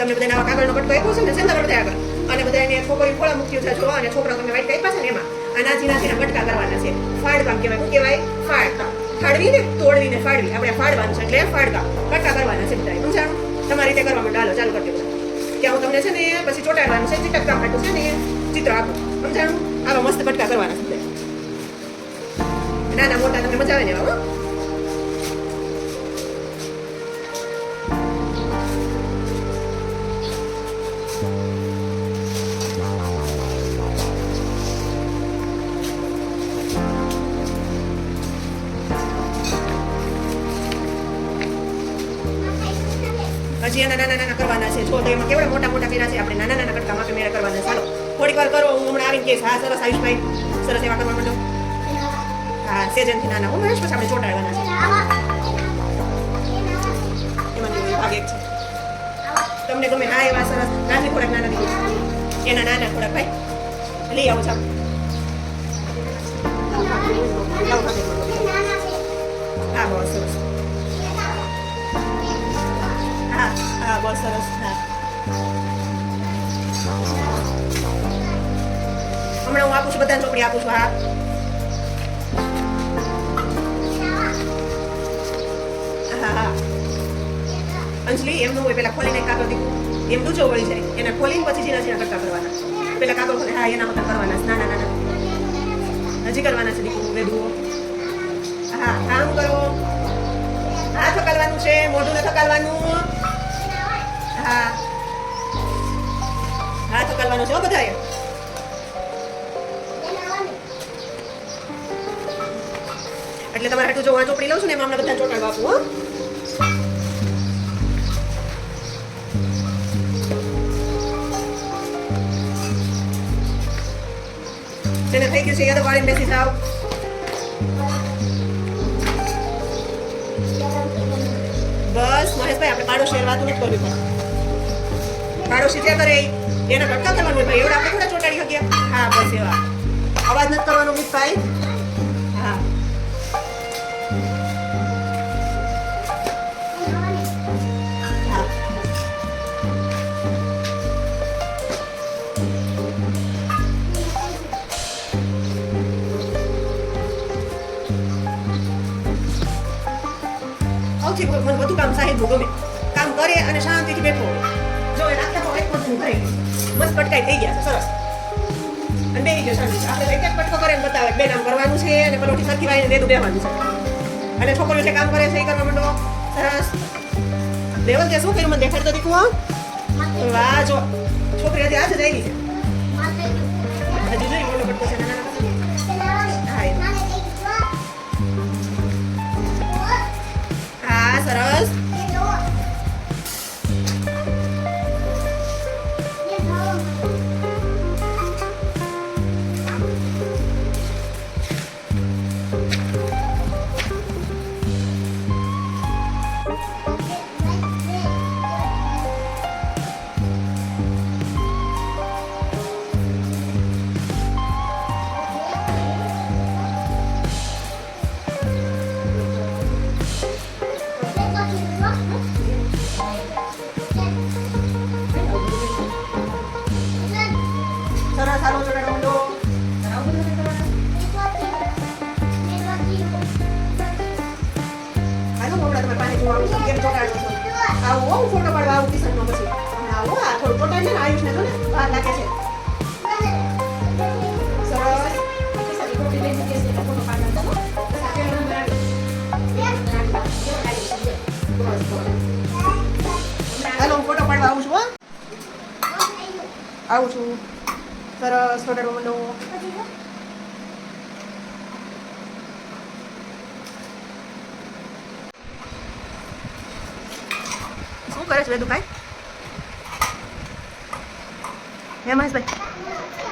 તમને બધા આવા કાગળનો કટકો આપ્યો છે ને ને બધા આગળ. અને બધા એને છોકરી ખોળા મૂક્યું છે જો અને છોકરા તમે વાઈટ આપ્યા છે એમાં. આ નાથી નાથી કટકા કરવાના છે. ફાડકામ કહેવાય. શું કહેવાય? ફાડકામ. ફાડવી ને તોડવી ને ફાડવી. આપણે ફાડવાનું છે એટલે ફાડકામ. કટકા કરવાના છે બધા સમજાણું? તમારી રીતે કરવા માંડો. હાલો, ચાલુ કરી દો કે હું તમને છે ને, પછી ચોટાડવાનું છે ચિત્ર કામ કાઢું છે ને, ચિત્ર આપું. સમજાણું? આવા મસ્ત કટકા કરવાના છે. નાના મોટા તમને મજા આવે ને એવા હજી એના નાના નાના કરવાના છે. જો તો એમાં કેવડા મોટા મોટા કર્યા છે, આપણે નાના નાના કટકા માપે મેળા કરવાના ચાલો, થોડીક વાર કરો, હું હમણાં આવીને કહીશ. હા, સરસ, આયુષભાઈ. સરસ, એવા કરવા માંડો. હા, સેજનથી નાના. હું મહેશ પછી આપણે ચોટાડવાના છે. એમાંથી ભાગ છે? તમને ગમે? હા, એવા સરસ. નાની ખોરાક, નાના દીધી એના નાના ખોરાક, ભાઈ. લઈ આવું, ચાલો. હમણાં હું આપું છું, બધાને ચોપડી આપું છું, હા. અંજલિ, એમનું હોય, પેલા ખોલીને કાગળ દીધું. એમ જો વળી જાય. એને ખોલીને પછી ઝીણા ઝીણા કરતા કરવાના. પેલા કાગળ ખોલે, હા એના મતલબ કરવાના છે. નાના નાના હજી કરવાના છે, દીકરું વેદુઓ હા કામ કરો. હા, થકાલવાનું છે, મોઢું ને થકાલવાનું. હા. હા, થકાલવાનું છે હો, બધાએ. એટલે તમારે હાટું જો આ ચોપડી લઉં છું ને એમાં અમને બધા ચોટાડવા આપું હો. જેને થઈ ગયું છે યાદ વાળીને બેસી જાઓ. બસ, મહેશભાઈ, આપણે પાડોશી હારે વાતો નથી કરવી પણ. પાડોશી જે કરે એના કરતા કરવાનું ભાઈ. એવડા આપણે થોડા ચોટાડી શકીએ. હા, બસ એવા. અવાજ નથી કરવાનો મિતભાઈ મને બધું કામ સાહેબ ગમે. કામ કરે અને શાંતિથી બેઠો જો એ તો એક બધું કરે. મસ્ત પટકાઈ થઈ ગયા સરસ. અને બેસી ગયો શાંતિ આપણે એક એક પટકો કરે એમ બતાવે બે નામ કરવાનું છે અને પલોઠી સરખી વાળીને દેદું બેવાનું છે. અને છોકરીઓ જે કામ કરે છે એ કરવા માંડો. સરસ. દેવલ તે શું કર્યું મને દેખાડતો દીકું વાહ, જો. છોકરી હજી આજ હું ફોટો પાડવા આવું ટ્યુશનમાં પછી આવું આ થોડું ને ને છે. સરસ હાલો હું ફોટો પાડવા આવું છું આવું છું સરસ ફોટો માંડો શું કરે છે વેદુ ભાઈ હે મહેશભાઈ